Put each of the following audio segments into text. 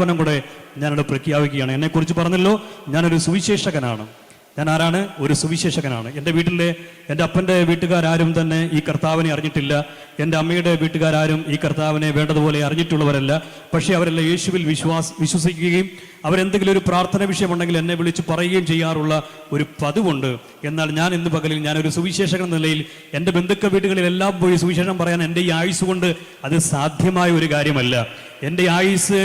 പ്രഖ്യാപനം കൂടെ ഞാനവിടെ പ്രഖ്യാപിക്കുകയാണ്. എന്നെക്കുറിച്ച് പറഞ്ഞല്ലോ ഞാനൊരു സുവിശേഷകനാണ്. ഞാൻ ആരാണ്? ഒരു സുവിശേഷകനാണ്. എന്റെ വീട്ടിലെ എന്റെ അപ്പന്റെ വീട്ടുകാരും തന്നെ ഈ കർത്താവിനെ അറിഞ്ഞിട്ടില്ല. എന്റെ അമ്മയുടെ വീട്ടുകാരും ഈ കർത്താവിനെ വേണ്ടതുപോലെ അറിഞ്ഞിട്ടുള്ളവരല്ല. പക്ഷേ അവരെല്ലാം യേശുവിൽ വിശ്വാസ വിശ്വസിക്കുകയും അവരെന്തെങ്കിലും ഒരു പ്രാർത്ഥന വിഷയമുണ്ടെങ്കിൽ എന്നെ വിളിച്ച് പറയുകയും ചെയ്യാറുള്ള ഒരു പതിവുണ്ട്. എന്നാൽ ഞാൻ ഇന്ന് പകലിൽ ഞാനൊരു സുവിശേഷകൻ എന്ന നിലയിൽ എന്റെ ബന്ധുക്ക വീടുകളിലെല്ലാം പോയി സുവിശേഷം പറയാൻ എന്റെ ഈ ആയുസ് കൊണ്ട് അത് സാധ്യമായ ഒരു കാര്യമല്ല. എന്റെ ആയുസ്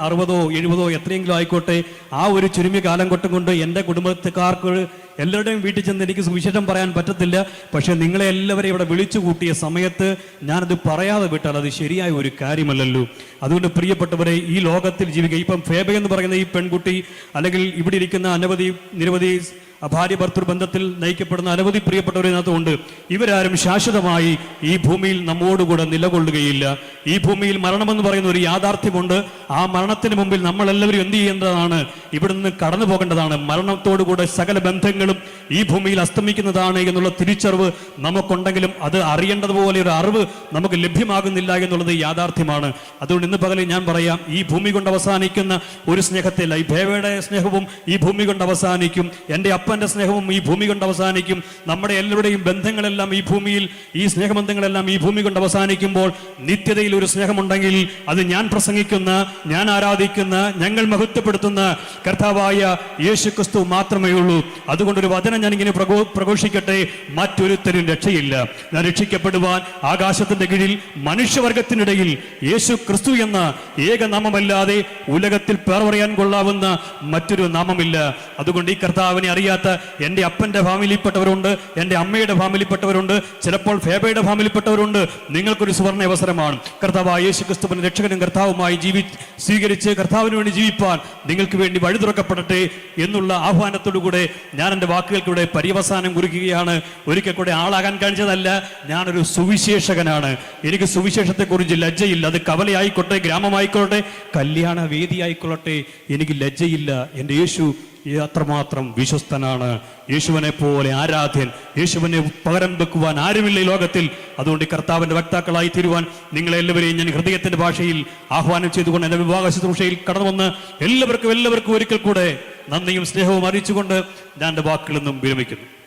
അറുപതോ എഴുപതോ എത്രയെങ്കിലും ആയിക്കോട്ടെ ആ ഒരു ചുരുമി കാലം കൊട്ടും കൊണ്ട് എന്റെ കുടുംബക്കാർക്ക് എല്ലാവരുടെയും വീട്ടിൽ ചെന്ന് എനിക്ക് സുവിശേഷം പറയാൻ പറ്റത്തില്ല. പക്ഷെ നിങ്ങളെ എല്ലാവരെയും ഇവിടെ വിളിച്ചു കൂട്ടിയ സമയത്ത് ഞാനത് പറയാതെ വിട്ടാൽ അത് ശരിയായ ഒരു കാര്യമല്ലല്ലോ. അതുകൊണ്ട് പ്രിയപ്പെട്ടവരെ ഈ ലോകത്തിൽ ജീവിക്കുക. ഇപ്പം ഫേബ എന്ന് പറയുന്ന ഈ പെൺകുട്ടി അല്ലെങ്കിൽ ഇവിടെ ഇരിക്കുന്ന അനവധി നിരവധി ഭാര്യ ഭർത്തൃ ബന്ധത്തിൽ നയിക്കപ്പെടുന്ന അനവധി പ്രിയപ്പെട്ടവരിനകത്തുണ്ട് ഇവരാരും ശാശ്വതമായി ഈ ഭൂമിയിൽ നമ്മോടുകൂടെ നിലകൊള്ളുകയില്ല. ഈ ഭൂമിയിൽ മരണമെന്ന് പറയുന്ന ഒരു യാഥാർത്ഥ്യമുണ്ട്. ആ മരണത്തിന് മുമ്പിൽ നമ്മളെല്ലാവരും എന്ത് ചെയ്യേണ്ടതാണ്? ഇവിടെ നിന്ന് കടന്നു പോകേണ്ടതാണ്. മരണത്തോടുകൂടെ സകല ബന്ധങ്ങളും ഈ ഭൂമിയിൽ അസ്തമിക്കുന്നതാണ് എന്നുള്ള തിരിച്ചറിവ് നമുക്കുണ്ടെങ്കിലും അത് അറിയേണ്ടതുപോലെ ഒരു അറിവ് നമുക്ക് ലഭ്യമാകുന്നില്ല എന്നുള്ളത് യാഥാർത്ഥ്യമാണ്. അതുകൊണ്ട് ഇന്ന് പകലിൽ ഞാൻ പറയാം ഈ ഭൂമി കൊണ്ട് അവസാനിക്കുന്ന ഒരു സ്നേഹത്തില്ല ഈ ഭേവയുടെ സ്നേഹവും ഈ ഭൂമി കൊണ്ട് അവസാനിക്കും. എന്റെ അപ്പന്റെ സ്നേഹവും ഈ ഭൂമി കൊണ്ട് അവസാനിക്കും. നമ്മുടെ എല്ലാവരുടെയും ബന്ധങ്ങളെല്ലാം ഈ ഭൂമിയിൽ ഈ സ്നേഹബന്ധങ്ങളെല്ലാം ഈ ഭൂമി കൊണ്ട് അവസാനിക്കുമ്പോൾ നിത്യതയിൽ ഒരു സ്നേഹമുണ്ടെങ്കിൽ അത് ഞാൻ പ്രസംഗിക്കുന്ന ഞാൻ ആരാധിക്കുന്ന ഞങ്ങൾ മഹത്വപ്പെടുത്തുന്ന കർത്താവായ യേശു ക്രിസ്തു മാത്രമേ ഉള്ളൂ. അതുകൊണ്ട് ഒരു വചനം ഞാൻ ഇങ്ങനെ പ്രഘോ പ്രഘോഷിക്കട്ടെ മറ്റൊരുത്തരും രക്ഷയില്ല. ഞാൻ രക്ഷിക്കപ്പെടുവാൻ ആകാശത്തിന്റെ കീഴിൽ മനുഷ്യവർഗത്തിനിടയിൽ യേശു ക്രിസ്തു എന്ന ഏക നാമമല്ലാതെ ഉലകത്തിൽ പേർ പറയാൻ കൊള്ളാവുന്ന മറ്റൊരു നാമമില്ല. അതുകൊണ്ട് ഈ കർത്താവിനെ അറിയാത്ത എന്റെ അപ്പന്റെ ഫാമിലിയിൽപ്പെട്ടവരുണ്ട് എന്റെ അമ്മയുടെ ഫാമിലിയിൽപ്പെട്ടവരുണ്ട് ചിലപ്പോൾ ഫേബയുടെ ഫാമിലിയിൽപ്പെട്ടവരുണ്ട്. നിങ്ങൾക്കൊരു സുവർണ അവസരമാണ്. കർത്താവ് യേശു ക്രിസ്തുവിന് രക്ഷകനും കർത്താവുമായി ജീവി സ്വീകരിച്ച് കർത്താവിന് വേണ്ടി ജീവിപ്പാൻ നിങ്ങൾക്ക് വേണ്ടി വഴി തുറക്കപ്പെടട്ടെ എന്നുള്ള ആഹ്വാനത്തോടുകൂടെ ഞാൻ എന്റെ വാക്കുകൾക്കൂടെ പര്യവസാനം കുറിക്കുകയാണ്. ഒരിക്കൽ കൂടെ ആളാകാൻ കഴിഞ്ഞതല്ല ഞാനൊരു സുവിശേഷകനാണ്. എനിക്ക് സുവിശേഷത്തെക്കുറിച്ച് ലജ്ജയില്ല. അത് കവലയായിക്കോട്ടെ ഗ്രാമമായിക്കോട്ടെ കല്യാണ വേദിയായിക്കൊള്ളട്ടെ എനിക്ക് ലജ്ജയില്ല. എന്റെ യേശു അത്രമാത്രം വിശ്വസ്തനാണ്. യേശുവിനെ പോലെ ആരാധ്യൻ. യേശുവിനെ പകരം വെക്കുവാൻ ആരുമില്ല ഈ ലോകത്തിൽ. അതുകൊണ്ട് കർത്താവിന്റെ വക്താക്കളായി തീരുവാൻ നിങ്ങളെല്ലാവരെയും ഞാൻ ഹൃദയത്തിന്റെ ഭാഷയിൽ ആഹ്വാനം ചെയ്തുകൊണ്ട് എന്റെ വിവാഹ ശുശ്രൂഷയിൽ കടന്നു വന്ന് എല്ലാവർക്കും എല്ലാവർക്കും ഒരിക്കൽ കൂടെ നന്ദിയും സ്നേഹവും അറിയിച്ചുകൊണ്ട് ഞാൻ എന്റെ വാക്കുകളിൽ നിന്നും വിരമിക്കുന്നു.